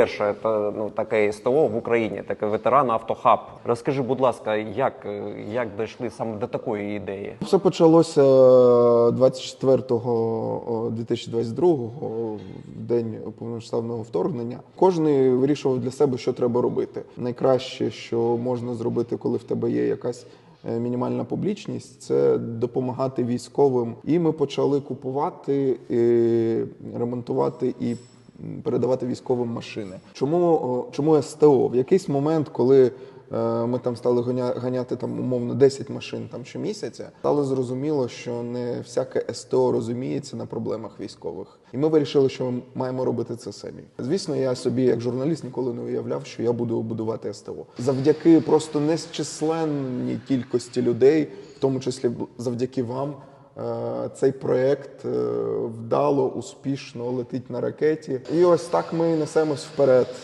Перше це ну таке СТО в Україні, таке ветеран автохаб. Розкажи, будь ласка, як, е, як дійшли саме до такої ідеї? Все почалося 24-го 2022-го, в день повномасштабного вторгнення. Кожен вирішував для себе, що треба робити. Найкраще, що можна зробити, коли в тебе є якась е, мінімальна публічність, це допомагати військовим. І ми почали купувати, е, ремонтувати і передавати військовим машини. Чому, чому СТО? В якийсь момент, коли е, ми там стали ганяти там умовно 10 машин там щомісяця, стало зрозуміло, що не всяке СТО розуміється на проблемах військових. І ми вирішили, що ми маємо робити це самі. Звісно, я собі, як журналіст, ніколи не уявляв, що я буду будувати СТО. Завдяки просто незчисленній кількості людей, в тому числі завдяки вам. Е, Цей проект е, вдало, успішно летить на ракеті, і ось так ми несемось вперед.